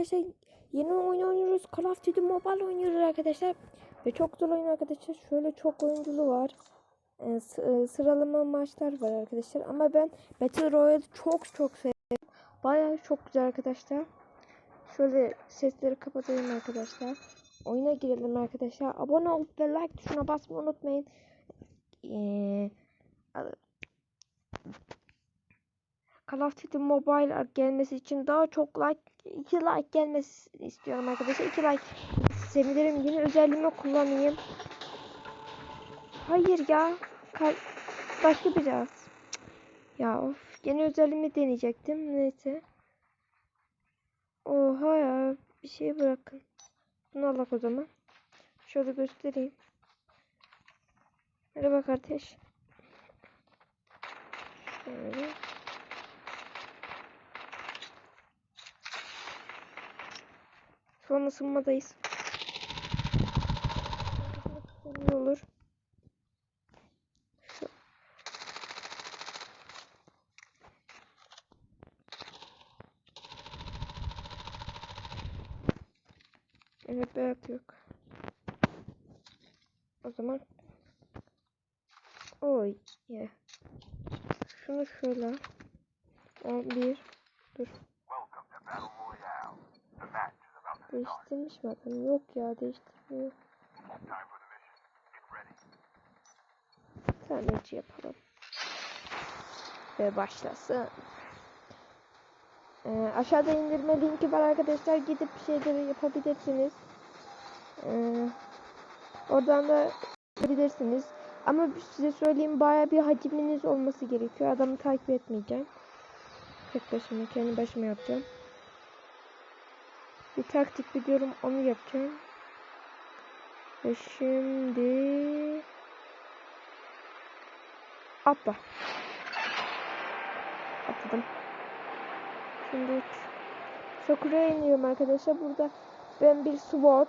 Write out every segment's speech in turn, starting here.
arkadaşlar yeni oyun oynuyoruz. Call of Duty Mobile oynuyoruz arkadaşlar. Ve çok zor oyun arkadaşlar. Şöyle çok oyunculu var. Ee, e, sıralama maçlar var arkadaşlar. Ama ben Battle Royale çok çok seviyorum. Bayağı çok güzel arkadaşlar. Şöyle sesleri kapatayım arkadaşlar. Oyuna girelim arkadaşlar. Abone olup ve like tuşuna basmayı unutmayın. Ee, Call of Duty Mobile gelmesi için daha çok like 2 like gelmesi istiyorum arkadaşlar. 2 like sevinirim. Yeni özelliğimi kullanayım. Hayır ya. Kal- Başka biraz. Ya of. Yeni özelliğimi deneyecektim. Neyse. Oha ya. Bir şey bırakın. Bunu alak o zaman. Şöyle göstereyim. Merhaba kardeş. Şöyle. An ısınmadayız. İyi olur. Şu. Evet beyaz yok. O zaman Oy yeah. Şunu şöyle al. 11 Dur. Değiştirmiş mi adam? Yok ya değiştirmiyor. Tamirci yapalım. Ve başlasın. Ee, aşağıda indirme linki var arkadaşlar. Gidip şeyleri yapabilirsiniz. Ee, oradan da yapabilirsiniz. Ama size söyleyeyim baya bir hacminiz olması gerekiyor. Adamı takip etmeyeceğim. Tek başıma kendi başıma yapacağım. Bir taktik biliyorum onu yapacağım. Ve şimdi atla. Atladım. Şimdi uç. Sakura'ya iniyorum arkadaşlar. Burada ben bir sword.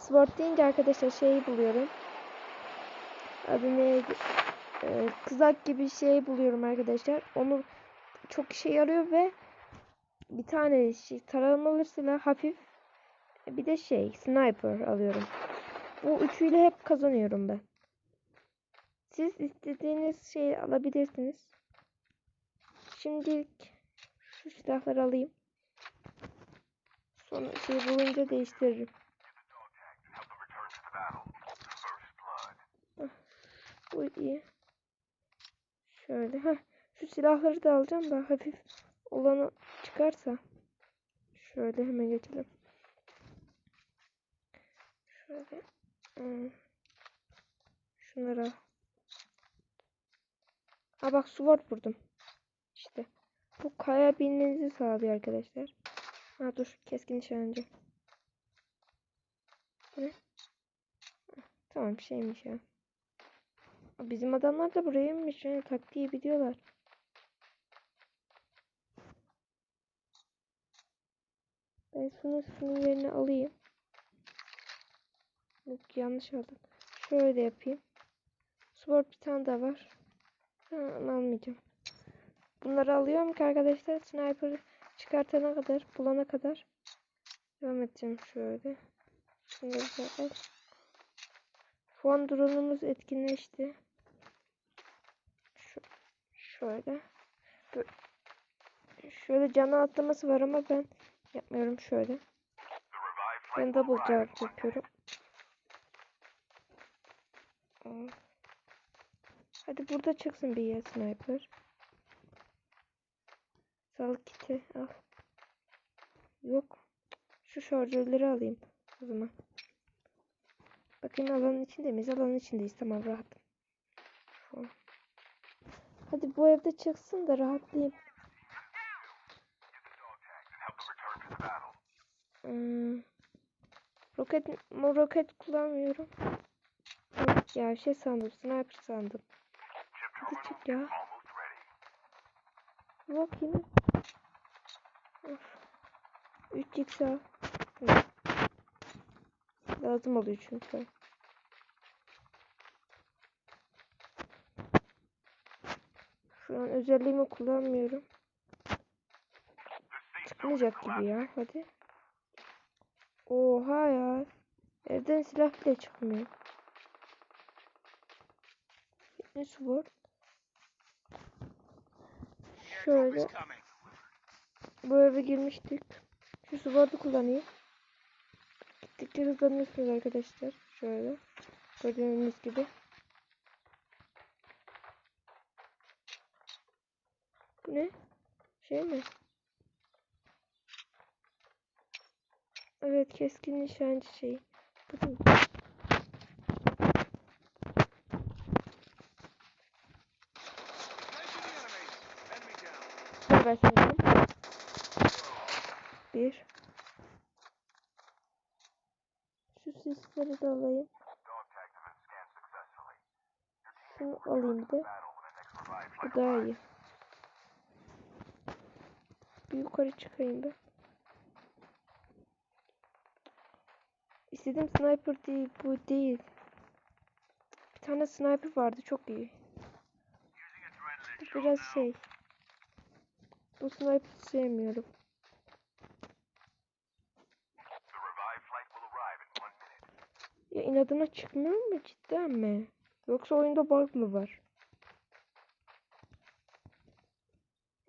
Sword deyince arkadaşlar şeyi buluyorum. Adı neydi? Ee, kızak gibi şey buluyorum arkadaşlar. Onu çok işe yarıyor ve bir tane şey, taramalı silah hafif bir de şey sniper alıyorum. Bu üçüyle hep kazanıyorum ben. Siz istediğiniz şeyi alabilirsiniz. Şimdilik şu silahları alayım. Sonra şey bulunca değiştiririm. Hah, Bu iyi. Şöyle. Heh, şu silahları da alacağım da hafif olanı çıkarsa. Şöyle hemen geçelim. Şöyle. Hmm. Şunları al. Ha bak sword vurdum. İşte. Bu kaya binmenizi sağlıyor arkadaşlar. Ha dur keskin nişancı. Ne? Tamam şeymiş ya. Bizim adamlar da buraya inmiş. Yani taktiği biliyorlar. Ben şunu şunun yerine alayım. Yok yanlış aldım. Şöyle de yapayım. Sword bir tane daha var. Ha, almayacağım. Bunları alıyorum ki arkadaşlar sniper çıkartana kadar, bulana kadar devam edeceğim şöyle. Şunları da al. Şu an drone'umuz etkinleşti. Şu, şöyle. Şöyle canı atlaması var ama ben yapmıyorum şöyle. Ben double jump yapıyorum. Hadi burada çıksın bir ya sniper. Sağlık kiti al. Yok. Şu şarjörleri alayım o zaman. Bakayım alanın içinde miyiz? Alanın içindeyiz. Tamam rahat. Hadi bu evde çıksın da rahatlayayım. Hmm. Roket, roket kullanmıyorum. Yok ya şey sandım. Sniper sandım. Hadi çık ya. Bak yine. Of. 3x al. Hı. Lazım oluyor çünkü. Şu an özelliğimi kullanmıyorum. Çıkmayacak gibi ya. Hadi. Oha ya. Evden silah bile çıkmıyor. Ne spor? Şöyle. Bu eve girmiştik. Şu sportu kullanayım. Gittikçe hızlanıyorsunuz arkadaşlar. Şöyle. Gördüğünüz gibi. Bu ne? Şey mi? Evet keskin nişancı. Ver ben söyleyeyim. Bir. Şu sisleri de alayım. Şunu alayım bir de. Bu daha iyi. Bir yukarı çıkayım ben. İstediğim sniper değil, bu değil. Bir tane sniper vardı, çok iyi. Biraz şey. Bu sniper sevmiyorum. Ya inadına çıkmıyor mu cidden mi? Yoksa oyunda bug mı var?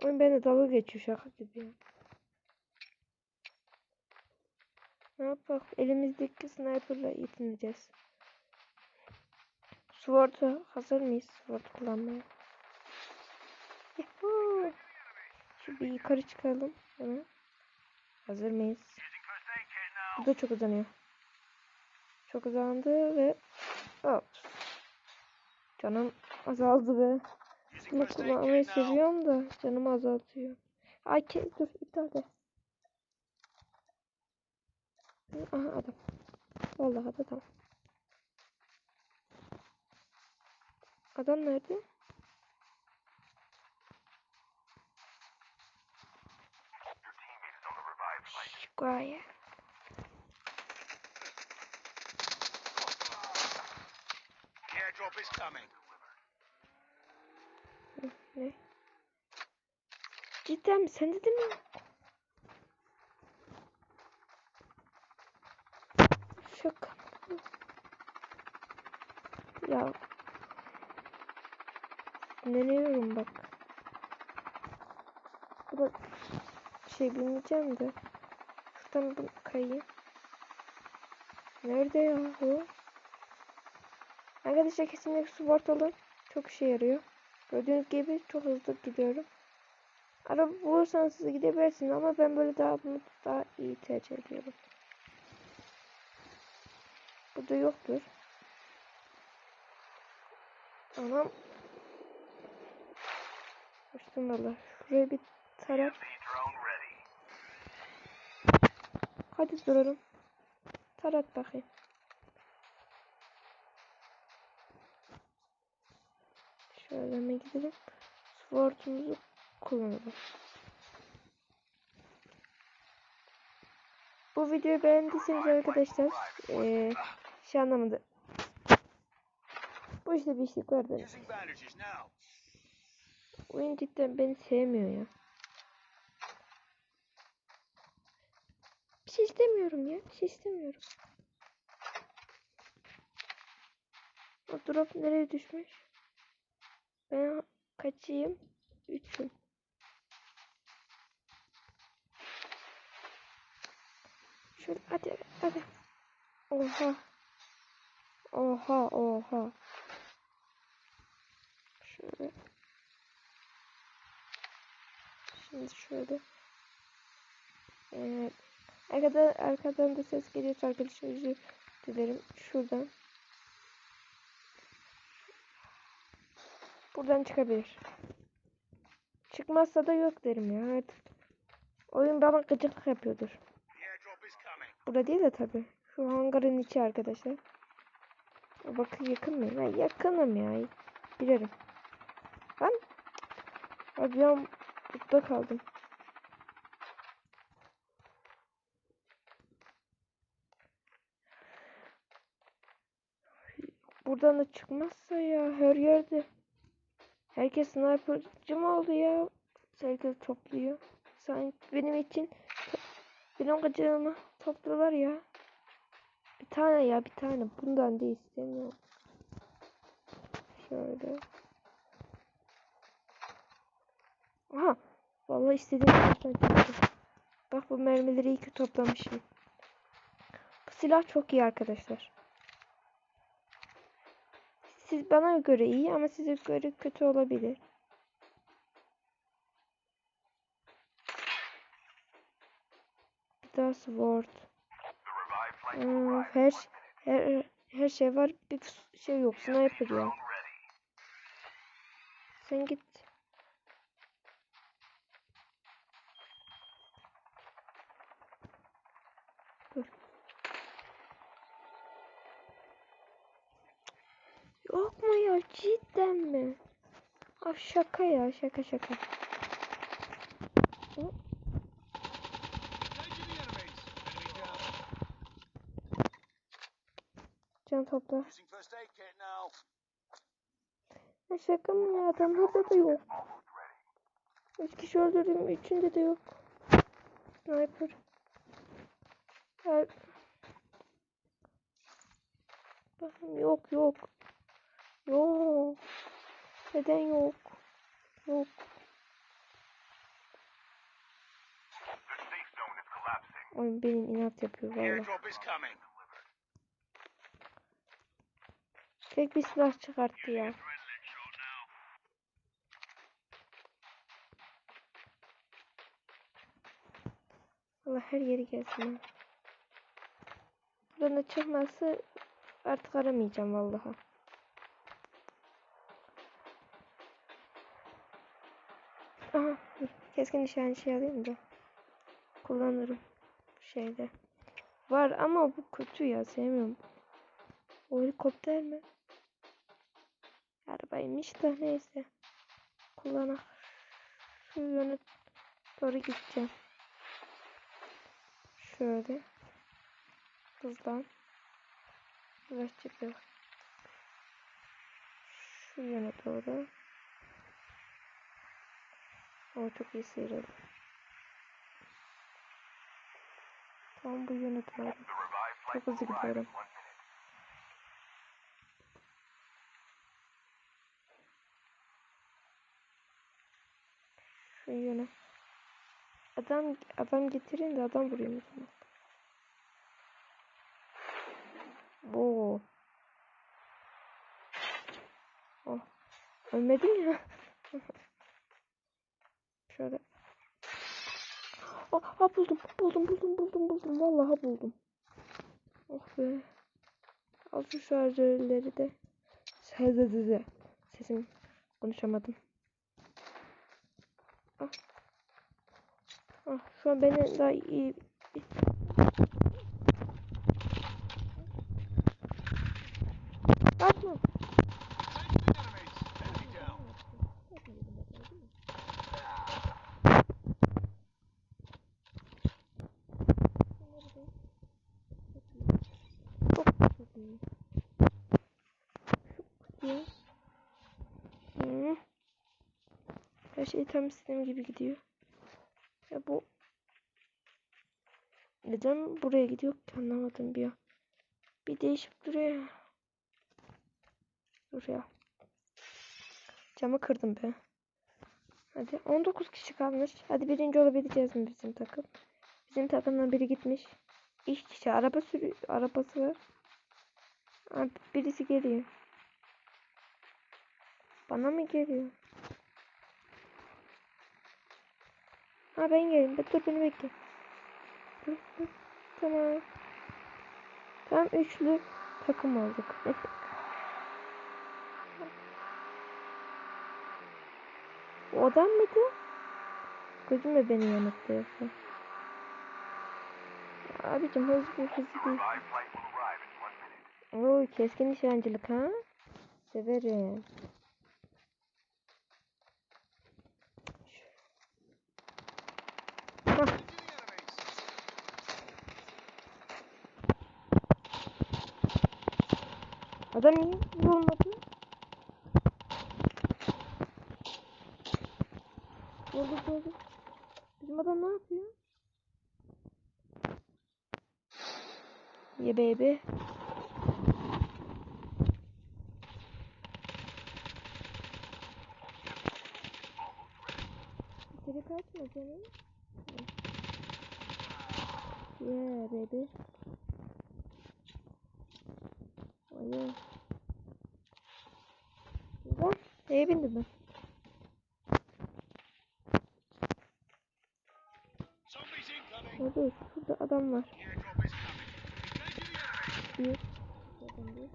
Oyun beni dalga geçiyor şaka gibi ya. Ne yapalım? Elimizdeki sniper'la yetineceğiz. Sword'a hazır mıyız? Sword kullanmaya. Yuhuu. Şu bir yukarı çıkalım. Hemen. Hazır mıyız? Bu da çok uzanıyor. Çok uzandı ve Hop. Canım azaldı be. Bunu kullanmayı seviyorum da canımı azaltıyor. Ay dur iptal de. Aha adam. Vallahi adam tamam. Adam nerede? Quiet. Airdrop is coming. Ne? Cidden mi? Sen dedin mi? Şaka. Ya. Sinirleniyorum bak. Bak. Bir şey bilmeyeceğim de. Şuradan bir kayayım. Nerede ya bu? Arkadaşlar kesinlikle support alın. Çok işe yarıyor. Gördüğünüz gibi çok hızlı gidiyorum. Araba bulursanız siz gidebilirsiniz ama ben böyle daha bunu daha iyi tercih ediyorum. Burada yoktur. Anam. Açtım valla. Şuraya bir tarak. Hadi duralım. Tarat bakayım. Şöyle hemen gidelim. Sword'umuzu kullanalım. Bu videoyu beğendiyseniz arkadaşlar eee şey anlamında bu işte bir işlik var now. Oyun cidden beni sevmiyor ya. Şey istemiyorum ya. Bir şey istemiyorum. O drop nereye düşmüş? Ben kaçayım? Üçüm. Şöyle hadi hadi. Oha. Oha oha. Şöyle. Şimdi şöyle. Evet. Arkadan, arkadan da ses geliyorsa arkadaşlar özür dilerim. Şuradan. Buradan çıkabilir. Çıkmazsa da yok derim ya artık. Oyun bana gıcık yapıyordur. Burada değil de tabi. Şu hangarın içi arkadaşlar. Bakın yakın mı? Ben yakınım ya. Bilirim. Ben Abi an burada kaldım. Buradan da çıkmazsa ya her yerde. Herkes sniperci mi oldu ya? Herkes topluyor. Sanki benim için benim gıcığımı toplular ya. Bir tane ya bir tane. Bundan değil istemiyorum. Şöyle. Aha. Vallahi istediğim yerden. Bak bu mermileri iyi ki toplamışım. Bu silah çok iyi arkadaşlar. Siz bana göre iyi ama size göre kötü olabilir. Bir daha sword. Her, her her şey var. Bir şey yok. Sniper ya. Sen git. Dur. Yok mu ya? Cidden mi? Abi şaka ya. Şaka şaka. Can topla. Ya şaka mı ya? Adamlarda da yok. Üç kişi öldürdüm. Üçünde de yok. Sniper. Her... Bakın yok yok. Yok. Neden yok? Yok. Oyun benim inat yapıyor valla. Tek bir silah çıkarttı ya. Allah her yeri gelsin. Buradan da çıkması artık aramayacağım vallahi. Aha dur. Keskin nişancı şey alayım da. Kullanırım. Şeyde. Var ama bu kötü ya sevmiyorum. O helikopter mi? Arabaymış da neyse. Kullanak. Şu yöne doğru gideceğim. Şöyle. Hızlan. Yavaşça. Şu yöne doğru. O çok iyi sıyrıldı. Tam bu yöne doğru. Çok hızlı gidiyorum. Şu yöne. Adam adam getirin de adam vurayım o zaman. Oo. Oh. Ölmedin ya. Şöyle. Oh, ha buldum, buldum, buldum, buldum, buldum. Vallahi buldum. Oh be. Al şu şarjörleri de. Sezezeze. Sesim konuşamadım. Ah. Ah, şu an beni daha iyi Atma. Engaging the enemies. Enemy down. Çok çok iyi. Çok iyi. Hı. Her şey tam gibi gidiyor. Ya bu neden buraya gidiyor ki anlamadım bir ya. Bir değişik duruyor. Dur ya. Camı kırdım be. Hadi 19 kişi kalmış. Hadi birinci olabileceğiz mi bizim takım? Bizim takımdan biri gitmiş. İş kişi araba sürü arabası var. Abi birisi geliyor. Bana mı geliyor? Ha ben geleyim. Dur beni bekle. Dur, dur. Tamam. Tam üçlü takım olduk. o adam mıydı? Gözüm mü beni yanılttı yoksa? Abicim hızlı hızlı değil. Oo keskin nişancılık ha? Severim. Adam niye vurulmadı? Vurdu vurdu. Bizim adam ne yapıyor? Yeah baby. İçeri kaçma canım. Yeah baby. Oh yeah. Güzel. Neye bindim ben? Zombies incoming. Orada şurada adam var. Airdrop is coming. Engaging the enemy. Bir. Zaten bir.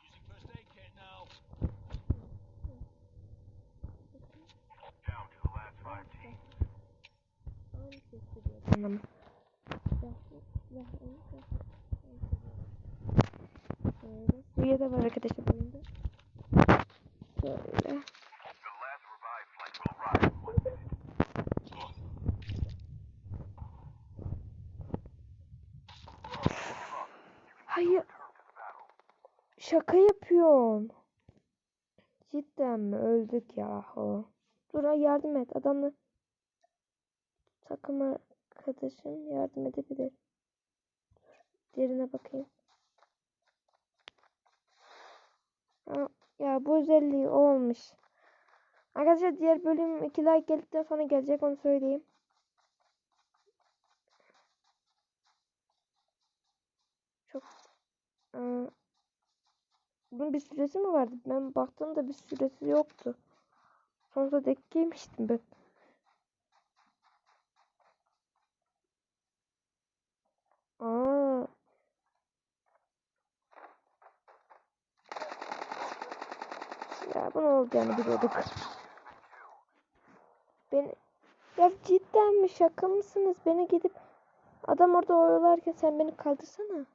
Using first aid kit now. Aynı ses geliyor. Anlamı. Şöyle. Suya da var arkadaşlar bu oyunda. Şöyle. Hayır. Şaka yapıyorsun. Cidden mi? Öldük yahu. Dur yardım et. Adamla takım arkadaşım yardım edebilir. Dur. Diğerine bakayım. Ya bu özelliği olmuş. Arkadaşlar diğer bölüm 2 like geldikten sonra gelecek onu söyleyeyim. Aa, bunun bir süresi mi vardı? Ben baktığımda bir süresi yoktu. Sonunda denk giymiştim ben. Aa. Ya bunun olacağını biliyorduk. Beni ya cidden mi şaka mısınız? Beni gidip adam orada oyalarken sen beni kaldırsana.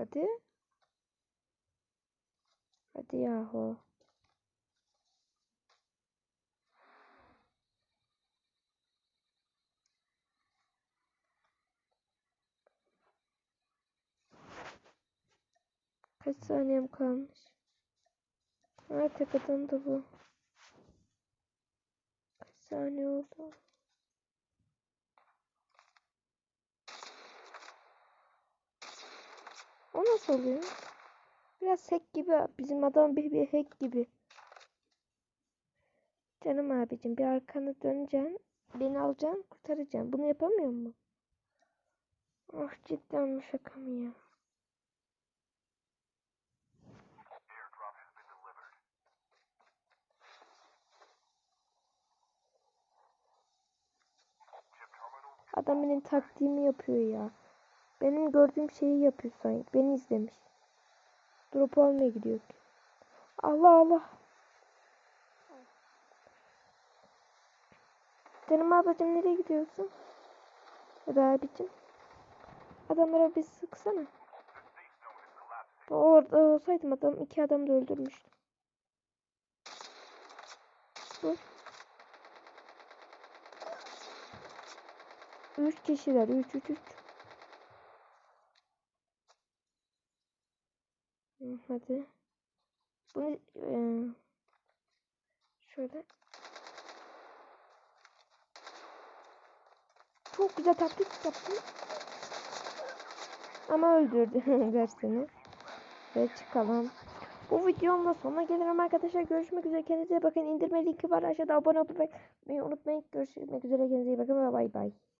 Hadi. Hadi yahu. Kaç saniyem kalmış? Ha tepeden de bu. Kaç saniye oldu? O nasıl oluyor? Biraz hack gibi. Bizim adam bir, bir hack gibi. Canım abicim bir arkanı döneceksin. Beni alacaksın kurtaracaksın. Bunu yapamıyor mu? Ah cidden mi şaka mı ya? Adam benim taktiğimi yapıyor ya. Benim gördüğüm şeyi yapıyor sanki. Beni izlemiş. Drop almaya gidiyor. Allah Allah. Canım ablacığım nereye gidiyorsun? Ya da abicim. Adamlara bir sıksana. Orada olsaydım adam iki adam da öldürmüştüm. Dur. Üç kişiler. Üç üç üç. Hı, Hadi. Bunu eee, şöyle. Çok güzel taktik yaptım. Ama öldürdü dersini. Ve çıkalım. Bu videonun da sonuna gelirim arkadaşlar. Görüşmek üzere. Kendinize bakın. İndirme linki var aşağıda. Abone olmayı unutmayın. Görüşmek üzere. Kendinize iyi bakın bay bay.